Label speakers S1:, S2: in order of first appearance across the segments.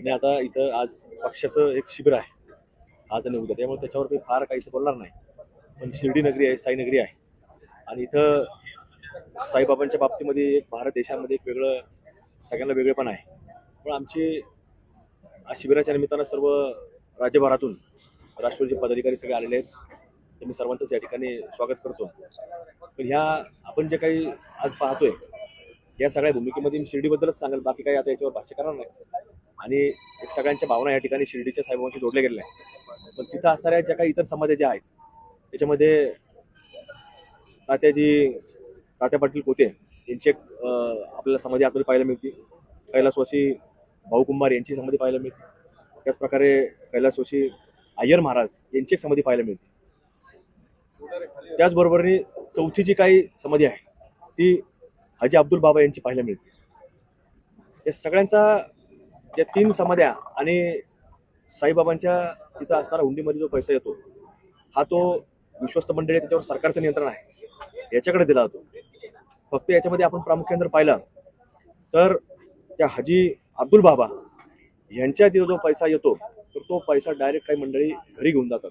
S1: आणि आता इथं आज पक्षाचं एक शिबिर आहे. आज आणि उद्या. त्यामुळे त्याच्यावर मी फार काही इथं बोलणार नाही. पण शिर्डी नगरी आहे साईनगरी आहे. आणि इथं साईबाबांच्या बाबतीमध्ये एक भारत देशामध्ये एक वेगळं सगळ्यांना वेगळेपण आहे. पण आमची आज शिबिराच्या निमित्तानं सर्व राज्यभरातून राष्ट्रवादी पदाधिकारी सगळे आलेले आहेत. तर मी सर्वांचंच या ठिकाणी स्वागत करतो. पण ह्या आपण जे काही आज पाहतोय या सगळ्या भूमिकेमध्ये मी शिर्डीबद्दलच सांगेल. बाकी काही आता याच्यावर भाष्य करणार नाही. आणि एक सगळ्यांच्या भावना या ठिकाणी शिर्डीच्या साहेबांशी जोडल्या गेलेल्या आहेत. पण तिथं असणाऱ्या ज्या काही इतर समाजाच्या आहेत त्याच्यामध्ये तात्याजी तात्या पाटील कोते यांची एक आपल्याला समाधी आतमध्ये पाहायला मिळते. कैलासवासी भाऊ कुंभार यांची समाधी पाहायला मिळते. त्याचप्रकारे कैलासवासी अय्यर महाराज यांची एक समाधी पाहायला मिळते. त्याचबरोबरीने चौथी जी काही समाधी आहे ती हाजी अब्दुल बाबा यांची पाहायला मिळते. या सगळ्यांचा ज्या तीन समाध्या आणि साईबाबांच्या तिथं असणारा हुंडीमध्ये जो पैसा येतो हा तो विश्वस्त मंडळी त्याच्यावर सरकारचं नियंत्रण आहे. याच्याकडे दिला जातो. फक्त याच्यामध्ये आपण प्रामुख्याने जर पाहिलं तर त्या हाजी अब्दुल बाबा यांच्या तिथं जो पैसा येतो तर तो पैसा डायरेक्ट काही मंडळी घरी घेऊन जातात.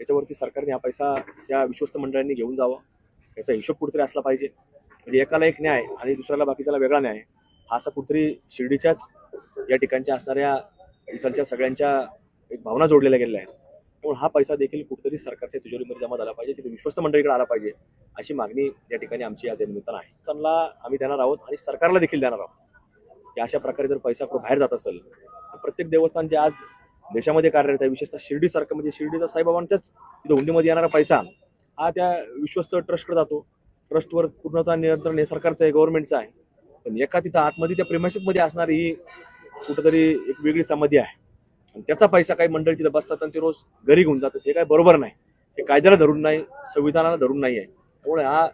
S1: त्याच्यावरती सरकारने हा पैसा त्या विश्वस्त मंडळांनी घेऊन जावा. याचा हिशोब कुठेतरी असला पाहिजे. म्हणजे एकाला एक न्याय आणि दुसऱ्याला बाकीच्याला वेगळा न्याय हा असा कुठेतरी शिर्डीच्याच या ठिकाणच्या असणाऱ्या इथलच्या सगळ्यांच्या एक भावना जोडलेल्या गेलेल्या आहेत. त्यामुळे हा पैसा देखील कुठेतरी सरकारच्या तिजोरीमध्ये जमा झाला पाहिजे तिथे विश्वस्त मंडळीकडे आला पाहिजे अशी मागणी या ठिकाणी आमची आज निमित्तानं आहे. त्यांना आम्ही देणार आहोत आणि सरकारला देखील देणार आहोत. की अशा प्रकारे जर पैसा कुठं बाहेर जात असेल तर प्रत्येक देवस्थान जे आज देशामध्ये कार्यरत आहे विशेषतः शिर्डीसारखं म्हणजे शिर्डीचा साईबाबांच्याच तिथं हुंडीमध्ये येणारा पैसा हा त्या विश्वस्त ट्रस्टकडे जातो. ट्रस्टवर पूर्णतः नियंत्रण हे सरकारचं आहे गव्हर्नमेंटचं आहे. पण एका तिथं आतमध्ये त्या प्रेमाशीमध्ये असणारी ही कुठंतरी एक वेगळी समाधी आहे. आणि त्याचा पैसा काही मंडळी तिथं बसतात आणि ते रोज घरी घेऊन जातात. हे काय बरोबर नाही. हे कायद्याला धरून नाही संविधानाला धरून नाही आहे. त्यामुळे हा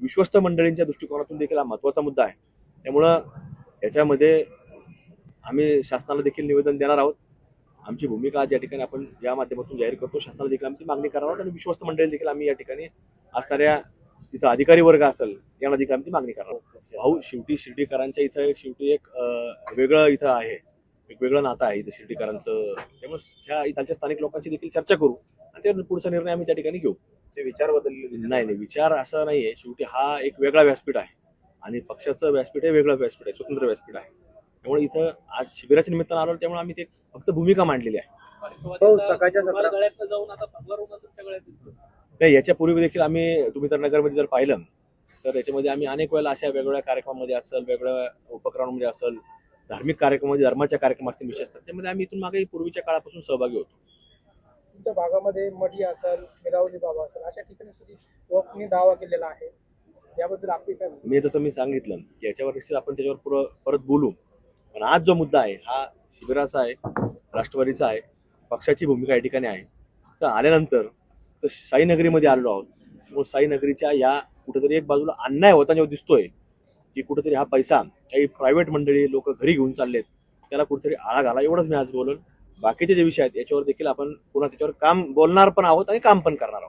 S1: विश्वस्त मंडळींच्या दृष्टिकोनातून देखील हा महत्त्वाचा मुद्दा आहे. त्यामुळं याच्यामध्ये आम्ही शासनाला देखील निवेदन देणार आहोत. आमची भूमिका आज या ठिकाणी आपण या माध्यमातून जाहीर करतो. शासनाला देखील आम्ही ती मागणी करणार आहोत आणि विश्वस्त मंडळी देखील आम्ही या ठिकाणी असणाऱ्या तिथं अधिकारी वर्ग असेल यांना देखील आम्ही ती मागणी करणार. आहोत भाऊ शेवटी शिर्डीकरांच्या इथं एक शेवटी एक वेगळं इथं आहे. एक वेगळं नातं आहे इथं शिर्डीकरांचं. त्यामुळे ह्या इथालच्या स्थानिक लोकांची देखील चर्चा करू आणि त्या पुढचा निर्णय आम्ही त्या ठिकाणी घेऊ.
S2: विचार बदलले
S1: नाही नाही विचार असा नाहीये. शेवटी हा एक वेगळा व्यासपीठ आहे. आणि पक्षाचं व्यासपीठ हे वेगळं व्यासपीठ आहे स्वतंत्र व्यासपीठ आहे. त्यामुळे इथं आज शिबिराच्या निमित्तानं आलो त्यामुळे आम्ही ते फक्त भूमिका मांडलेली आहे.
S3: सकाळच्या
S1: नाही याच्यापूर्वी देखील आम्ही तुम्ही तर नगरमध्ये जर पाहिलं तर याच्यामध्ये आम्ही अनेक वेळेला अशा वेगवेगळ्या कार्यक्रमामध्ये असेल वेगवेगळ्या उपक्रमामध्ये असेल धार्मिक कार्यक्रमामध्ये धर्माच्या कार्यक्रम असतील विशेषतः. त्याच्यामध्ये आम्ही इथून मागे पूर्वीच्या काळापासून सहभागी होतो.
S3: तुमच्या भागामध्ये मडी असेल मिरावली बाबा असेल अशा ठिकाणी वकनी दावा केलेला आहे. याबद्दल आपली काय?
S1: मी जसं मी सांगितलं की याच्यावर निश्चित आपण त्याच्यावर पुरं परत बोलू. पण आज जो मुद्दा आहे हा शिबिराचा आहे राष्ट्रवादीचा आहे पक्षाची भूमिका या ठिकाणी आहे. तर आल्यानंतर तर साईनगरीमध्ये आलेलो आहोत. मग साईनगरीच्या या कुठेतरी एक बाजूला अन्याय होताना जेव्हा दिसतोय की कुठेतरी हा पैसा काही प्रायव्हेट मंडळी लोक घरी घेऊन चाललेत त्याला कुठेतरी आळा घाला एवढंच मी आज बोलून बाकीचे जे विषय आहेत याच्यावर देखील आपण पुन्हा त्याच्यावर काम बोलणार पण आहोत आणि काम पण करणार आहोत.